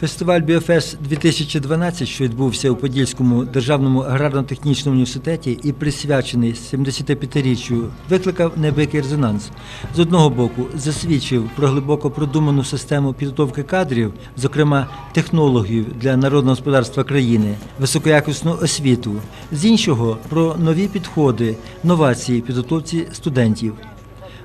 Фестиваль Біофест 2012, що відбувся у Подільському державному аграрно-технічному університеті і присвячений 75-річчю, викликав неабиякий резонанс. З одного боку, засвідчив про глибоко продуману систему підготовки кадрів, зокрема технологів для народного господарства країни, високоякісну освіту. З іншого про нові підходи, новації підготовці студентів.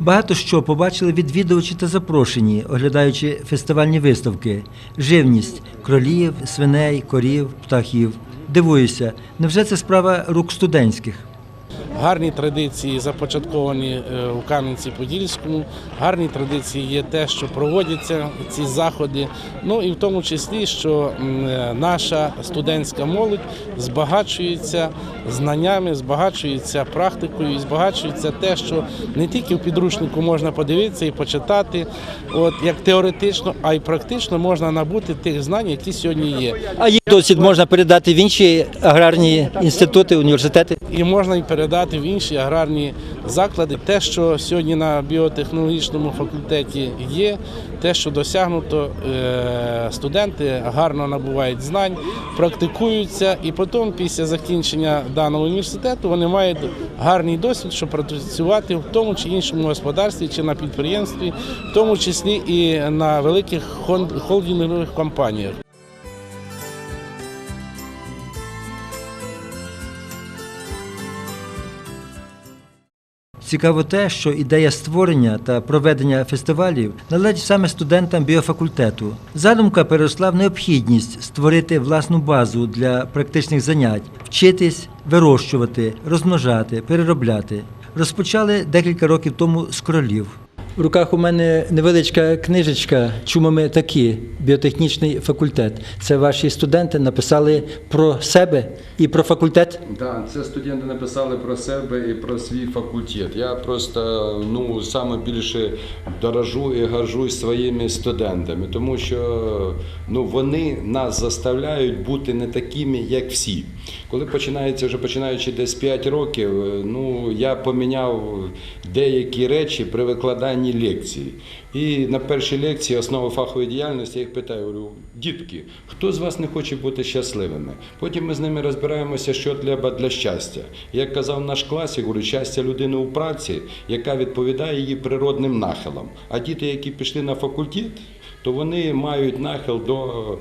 Багато що побачили відвідувачі та запрошені, оглядаючи фестивальні виставки: живність кролів, свиней, корів, птахів. Дивуюся, невже це справа рук студентських? Гарні традиції започатковані е, у Кам'янці-Подільському. Гарні традиції є те, що проводяться ці заходи. Ну і в тому числі, що е, наша студентська молодь збагачується знаннями, збагачується практикою, і збагачується те, що не тільки в підручнику можна подивитися і почитати, от як теоретично, а й практично можна набути тих знань, які сьогодні є. А їх досвід можна передати в інші аграрні інститути, університети. І можна і передати в інші аграрні заклади те, що сьогодні на біотехнологічному факультеті є, те, що досягнуто, е, студенти гарно набувають знань, практикуються, і потім, після закінчення даного університету, вони мають гарний досвід, щоб працювати в тому чи іншому господарстві чи на підприємстві, в тому числі і на великих холдингових компаніях. Цікаво те, що ідея створення та проведення фестивалів належить саме студентам біофакультету. Задумка переросла в необхідність створити власну базу для практичних занять, вчитись вирощувати, розмножати, переробляти. Розпочали декілька років тому з кролів. В руках у мене невеличка книжечка Чому ми такі? Біотехнічний факультет. Це ваші студенти написали про себе і про факультет. Да, це студенти написали про себе і про свій факультет. Я просто ну саме більше дорожу і горжусь своїми студентами, тому що ну вони нас заставляють бути не такими, як всі. Коли починається вже починаючи десь 5 років, е, ну я поміняв деякі речі при викладанні лекцій. І на першій лекції основи фахової діяльності я їх питаю, говорю, дітки, хто з вас не хоче бути щасливими? Потім ми з ними розбираємося, що треба для щастя. Як казав наш класик, говорю, щастя людини у праці, яка відповідає її природним нахилам. А діти, які пішли на факультет, то вони мають нахил до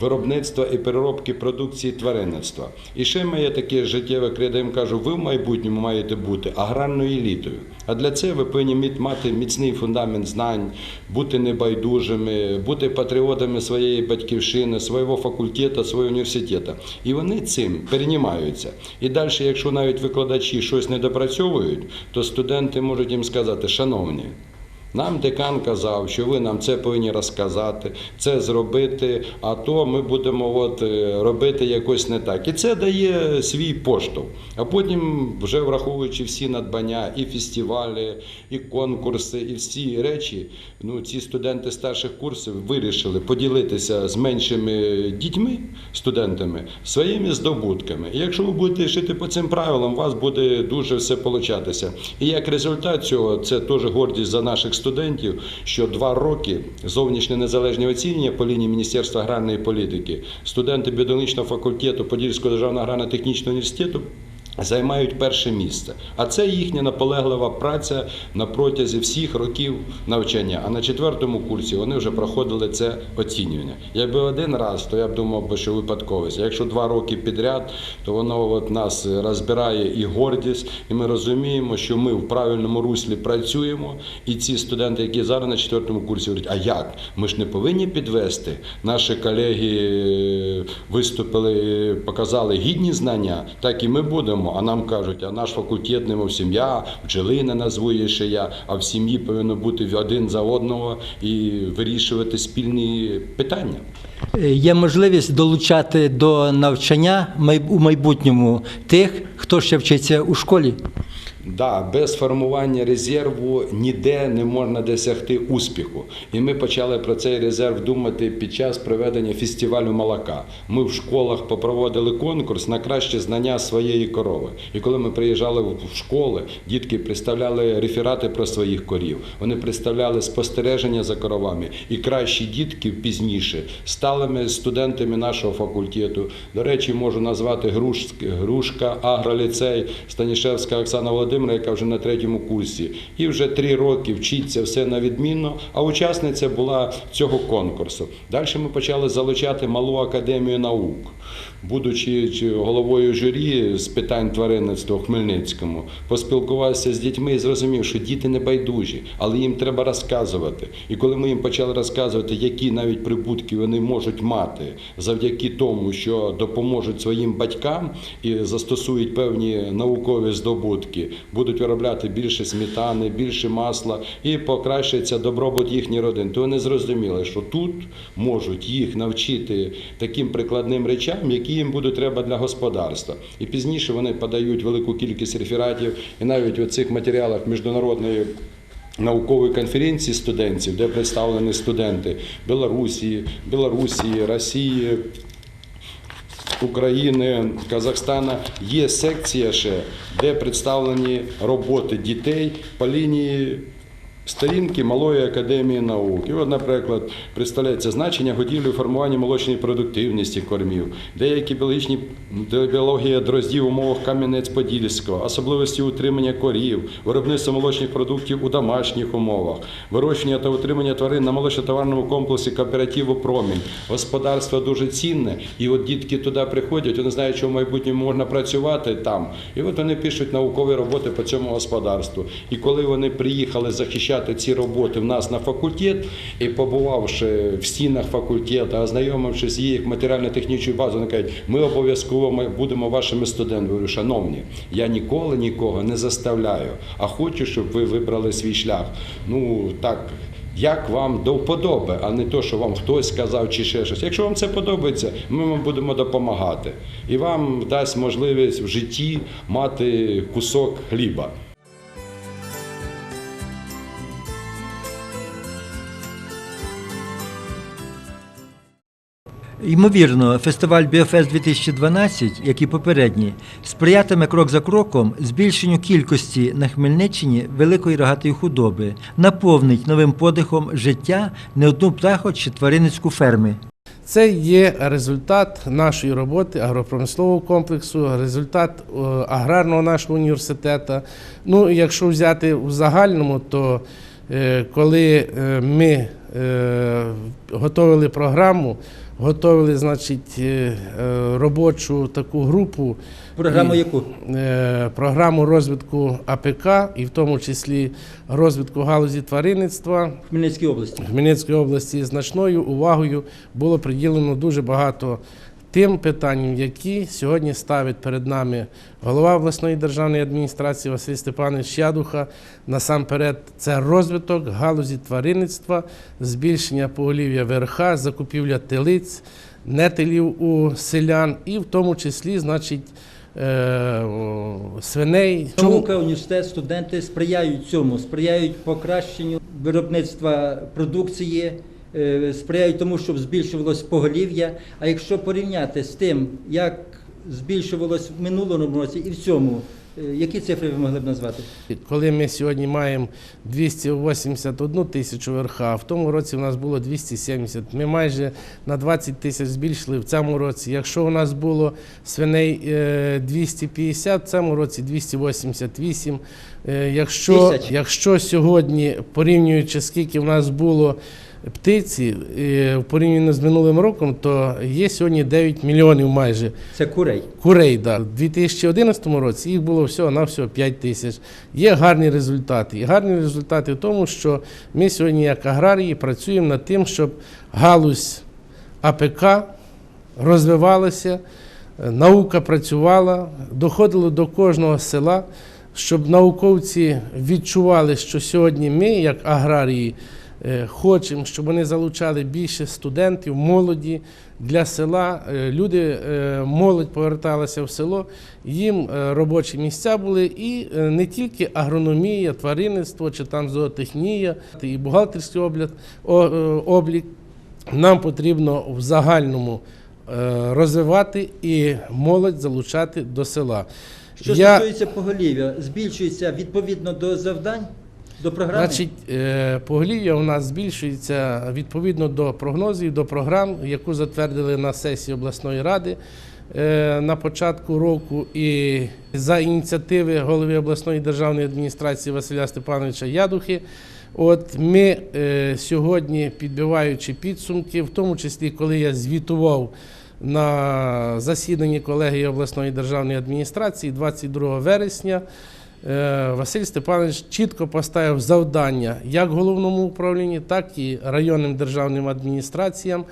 виробництва і переробки продукції тваринництва. І ще моє таке життєве кредо, я їм кажу, ви в майбутньому маєте бути аграрною елітою. А для цього ви повинні мати міцний фундамент знань, бути небайдужими, бути патріотами своєї батьківщини, свого факультету, свого університету. І вони цим переймаються. І далі, якщо навіть викладачі щось не допрацьовують, то студенти можуть їм сказати, шановні. Нам декан казав, що ви нам це повинні розказати, це зробити, а то ми будемо от е, робити якось не так. І це дає свій поштовх. А потім, вже враховуючи всі надбання, і фестивалі, і конкурси, і всі речі, ну ці студенти старших курсів вирішили поділитися з меншими дітьми, студентами, своїми здобутками. І якщо ви будете жити по цим правилам, у вас буде дуже все получатися. І як результат цього, це теж гордість за наших студентів, що два роки зовнішнє незалежне оцінювання по лінії Міністерства аграрної політики, студенти біодологічного факультету Подільського державного аграрно-технічного університету. Займають перше місце, а це їхня наполеглива праця на протязі всіх років навчання. А на четвертому курсі вони вже проходили це оцінювання. Якби один раз, то я б думав, що випадковість. Якщо два роки підряд, то воно от нас розбирає і гордість, і ми розуміємо, що ми в правильному руслі працюємо. І ці студенти, які зараз на четвертому курсі, говорять, а як? Ми ж не повинні підвести. Наші колеги е, виступили, показали гідні знання, так і ми будемо. А нам кажуть, а наш факультет немов сім'я, бджолина назвує ще я, а в сім'ї повинно бути один за одного і вирішувати спільні питання. Е, Є можливість долучати до навчання у майбутньому тих, хто ще вчиться у школі. Да, без формування резерву ніде не можна досягти успіху. І ми почали про цей резерв думати під час проведення фестивалю молока. Ми в школах попроводили конкурс на краще знання своєї корови. І коли ми приїжджали в школи, дітки представляли реферати про своїх корів. Вони представляли спостереження за коровами. І кращі дітки пізніше стали студентами нашого факультету. До речі, можу назвати Грушка, Агроліцей, Станішевська Оксана Володимирівна, яка вже на третьому курсі. І вже три роки вчиться все на відмінно, а учасниця була цього конкурсу. Далі ми почали залучати малу академію наук. Будучи головою журі з питань тваринництва у Хмельницькому, поспілкувався з дітьми і зрозумів, що діти не байдужі, але їм треба розказувати. І коли ми їм почали розказувати, які навіть прибутки вони можуть мати завдяки тому, що допоможуть своїм батькам і застосують певні наукові здобутки, будуть виробляти більше сметани, більше масла і покращиться добробут їхніх родин, то вони зрозуміли, що тут можуть їх навчити таким прикладним речам, які їм будуть треба для господарства. І пізніше вони подають велику кількість рефератів, і навіть у цих матеріалах міжнародної. Наукової конференції студентів, де представлені студенти Білорусі, Білорусі, Росії, України, Казахстана є секція ще, де представлені роботи дітей по лінії сторінки Малої академії наук. І от, наприклад, представляється значення годівлі у формуванні молочної продуктивності кормів, деякі біологічні біологія дроздів в умовах Кам'янець-Подільського, особливості утримання корів, виробництво молочних продуктів у домашніх умовах, вирощення та утримання тварин на молочно-товарному комплексі кооперативу Промінь. Господарство дуже цінне, і от дітки туди приходять, вони знають, що в майбутньому можна працювати там. І от вони пишуть наукові роботи по цьому господарству. І коли вони приїхали захищати ці роботи в нас на факультет, і побувавши в стінах факультету, ознайомившись з їх матеріально-технічною базою, вони кажуть, ми обов'язково будемо вашими студентами. Говорю, шановні, я ніколи нікого не заставляю, а хочу, щоб ви вибрали свій шлях. Ну так. Як вам до вподоби, а не то, що вам хтось сказав чи ще щось. Якщо вам це подобається, ми вам будемо допомагати. І вам дасть можливість в житті мати кусок хліба. Ймовірно, фестиваль Біофест 2012, як і попередні, сприятиме крок за кроком збільшенню кількості на Хмельниччині великої рогатої худоби, наповнить новим подихом життя не одну птаху чи тваринницьку ферми. Це є результат нашої роботи агропромислового комплексу, результат е, аграрного нашого університету. Ну, якщо взяти в загальному, то е, коли е, ми е, готовили програму, готовили, значить, е, е, робочу таку групу. Програму яку? Програму розвитку АПК і в тому числі розвитку галузі тваринництва. В Хмельницькій області. В Хмельницькій області значною увагою було приділено дуже багато тим питанням, які сьогодні ставить перед нами голова обласної державної адміністрації Василь Степанович Ядуха. Насамперед, це розвиток галузі тваринництва, збільшення поголів'я верха, закупівля телиць, нетелів у селян, і в тому числі, значить, е, свиней. Наука, університет, студенти сприяють цьому, сприяють покращенню виробництва продукції, сприяють тому, щоб збільшувалось поголів'я. А якщо порівняти з тим, як збільшувалось в минулому році і в цьому, е, які цифри ви могли б назвати? Коли ми сьогодні маємо 281 тисячу верха, а в тому році у нас було 270. Ми майже на 20 тисяч збільшили в цьому році. Якщо у нас було свиней е, 250, в цьому році 288. Е, Якщо, якщо сьогодні, порівнюючи скільки в нас було птиці, е, в порівнянні з минулим роком, то є сьогодні 9 мільйонів майже Це курей. Курей, да. У 2011 році їх було всього на всього 5 тисяч. Є гарні результати. І гарні результати в тому, що ми сьогодні, як аграрії, працюємо над тим, щоб галузь АПК розвивалася, е, наука працювала, доходило до кожного села, щоб науковці відчували, що сьогодні ми, як аграрії, Е, Хочемо, щоб вони залучали більше студентів, молоді для села. Е, Люди, е, молодь поверталася в село, їм е, робочі місця були і е, не тільки агрономія, тваринництво чи там зоотехнія, і бухгалтерський облік, е, облік. Нам потрібно в загальному е, розвивати і молодь залучати до села. Що Я- стосується поголів'я, збільшується відповідно до завдань, до програми? Значить, е, поголів'я у нас збільшується відповідно до прогнозів, до програм, яку затвердили на сесії обласної ради е, на початку року. І за ініціативи голови обласної державної адміністрації Василя Степановича Ядухи. От ми е, сьогодні, підбиваючи підсумки, в тому числі, коли я звітував на засіданні колегії обласної державної адміністрації 22 вересня. Е, Василь Степанович чітко поставив завдання як головному управлінні, так і районним державним адміністраціям,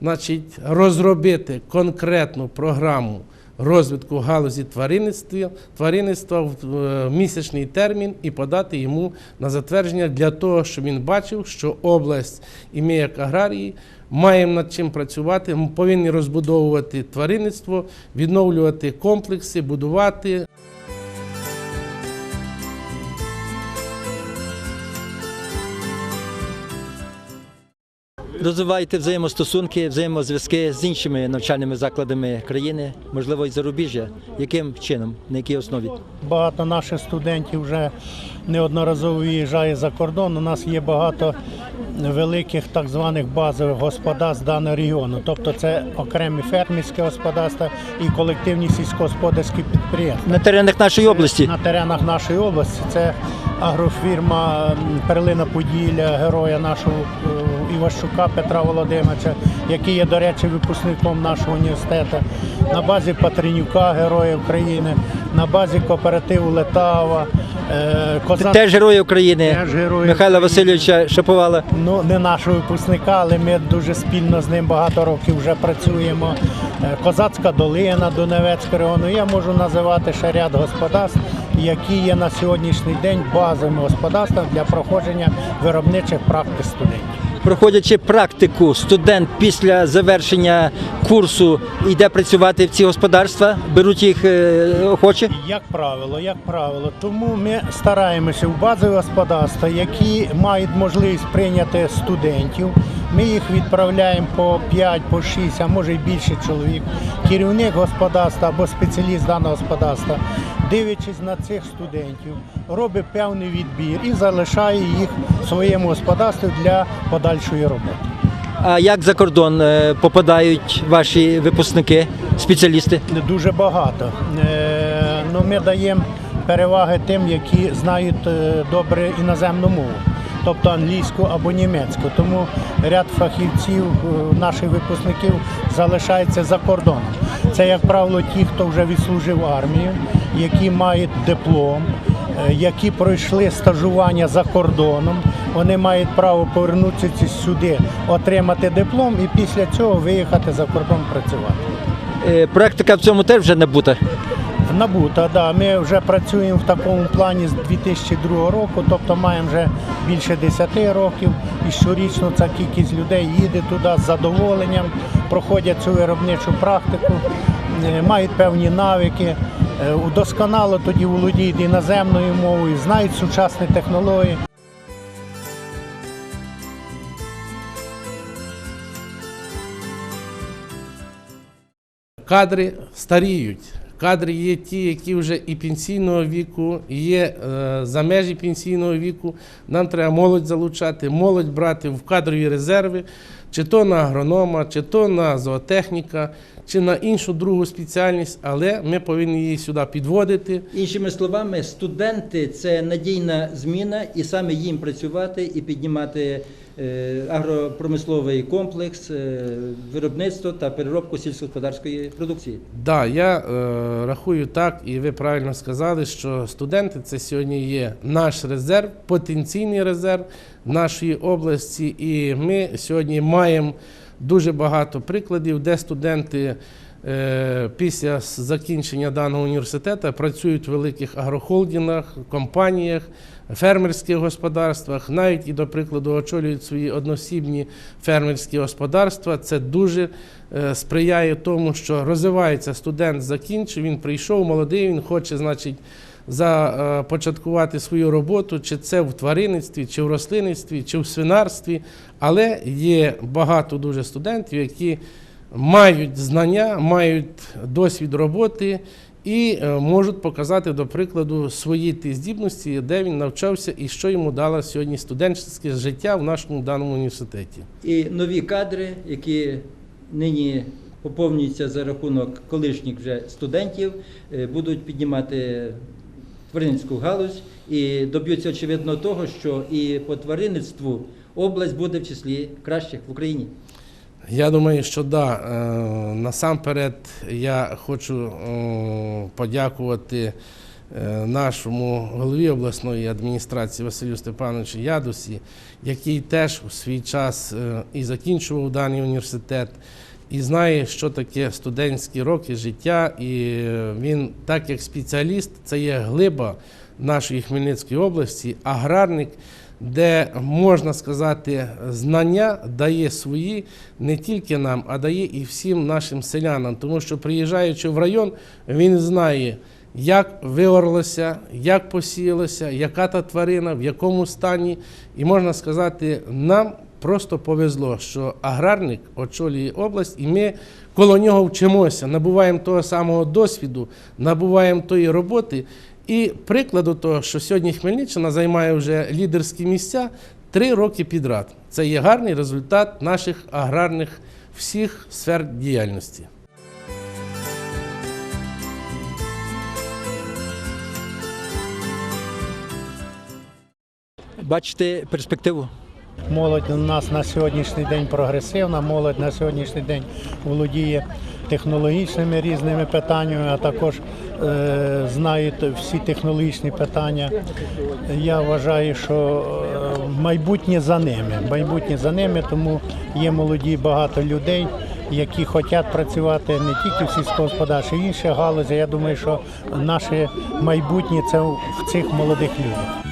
значить, розробити конкретну програму розвитку галузі тваринництва, тваринництва в е, місячний термін і подати йому на затвердження для того, щоб він бачив, що область і ми, як аграрії, маємо над чим працювати. Ми повинні розбудовувати тваринництво, відновлювати комплекси, будувати Розвиваєте взаємостосунки, взаємозв'язки з іншими навчальними закладами країни, можливо, і зарубіжжя. Яким чином, на якій основі? Багато наших студентів вже неодноразово виїжджає за кордон. У нас є багато великих так званих базових господарств даного регіону. Тобто це окремі фермерські господарства і колективні сільськогосподарські підприємства. На теренах нашої області. На теренах нашої області це агрофірма Перлина Поділля, героя нашого Іващука Петра Володимировича, який є, до речі, випускником нашого університету, на базі Патринюка, Героя України, на базі кооперативу Летава, е, Козак. Теж герої України Теж герої Михайла України. Васильовича Шаповала. Ну, не нашого випускника, але ми дуже спільно з ним багато років вже працюємо. Е, Козацька долина, Донецького району. Я можу називати ще ряд господарств, які є на сьогоднішній день базовими господарствами для проходження виробничих практик студентів. Проходячи практику, студент після завершення курсу йде працювати в ці господарства, беруть їх е, охоче. Як правило, як правило, тому ми стараємося в базові господарства, які мають можливість прийняти студентів. Ми їх відправляємо по 5, по 6, а може й більше чоловік. Керівник господарства або спеціаліст даного господарства, дивлячись на цих студентів, робить певний відбір і залишає їх в своєму господарстві для подальшої роботи. А як за кордон е, попадають ваші випускники, спеціалісти? Дуже багато. Е, Ну, ми даємо переваги тим, які знають е, добре іноземну мову, тобто англійську або німецьку. Тому ряд фахівців, е, наших випускників залишається за кордоном. Це, як правило, ті, хто вже відслужив армію, які мають диплом, е, які пройшли стажування за кордоном. Вони мають право повернутися сюди, отримати диплом і після цього виїхати за кордон працювати. Е, Практика в цьому теж вже набута. Набута, да. Ми вже працюємо в такому плані з 2002 року, тобто маємо вже більше 10 років. І щорічно ця кількість людей їде туди з задоволенням, проходять цю виробничу практику, е, мають певні навики, е, удосконало тоді володіють іноземною мовою, знають сучасні технології. Кадри старіють. Кадри є ті, які вже і пенсійного віку, є е, за межі пенсійного віку. Нам треба молодь залучати, молодь брати в кадрові резерви, чи то на агронома, чи то на зоотехніка, чи на іншу другу спеціальність, але ми повинні її сюди підводити. Іншими словами, студенти це надійна зміна, і саме їм працювати і піднімати агропромисловий комплекс, е, виробництво та переробку сільськогосподарської продукції. Да, я е, рахую так, і ви правильно сказали, що студенти це сьогодні є наш резерв, потенційний резерв нашої області. І ми сьогодні маємо дуже багато прикладів, де студенти е, після закінчення даного університету працюють в великих агрохолдингах, компаніях, фермерських господарствах, навіть і, до прикладу, очолюють свої односібні фермерські господарства. Це дуже е, сприяє тому, що розвивається студент, закінчив, він прийшов молодий, він хоче, значить, започаткувати свою роботу, чи це в тваринництві, чи в рослинництві, чи в свинарстві. Але є багато дуже студентів, які мають знання, мають досвід роботи і е, можуть показати, до прикладу, свої ті здібності, де він навчався і що йому дало сьогодні студентське життя в нашому даному університеті. І нові кадри, які нині поповнюються за рахунок колишніх вже студентів, е, будуть піднімати тваринницьку галузь і доб'ються очевидно того, що і по тваринництву область буде в числі кращих в Україні. Я думаю, що да. Е, Насамперед я хочу е, подякувати е, нашому голові обласної адміністрації Василю Степановичу Ядусі, який теж у свій час і закінчував даний університет, і знає, що таке студентські роки життя. І він, так як спеціаліст, це є глиба нашої Хмельницької області, аграрник де можна сказати, знання дає свої не тільки нам, а дає і всім нашим селянам. Тому що приїжджаючи в район, він знає, як виорлося, як посіялося, яка та тварина, в якому стані. І можна сказати, нам просто повезло, що аграрник очолює область, і ми коло нього вчимося, набуваємо того самого досвіду, набуваємо тої роботи. І прикладу того, що сьогодні Хмельниччина займає вже лідерські місця три роки підряд. Це є гарний результат наших аграрних всіх сфер діяльності. Бачите перспективу? Молодь у нас на сьогоднішній день прогресивна, молодь на сьогоднішній день володіє технологічними різними питаннями, а також е, знають всі технологічні питання. Я вважаю, що е, майбутнє за ними. Майбутнє за ними, тому є молоді багато людей, які хочуть працювати не тільки в сільськогосподарстві, в інших галузях. Я думаю, що наше майбутнє це в цих молодих людях.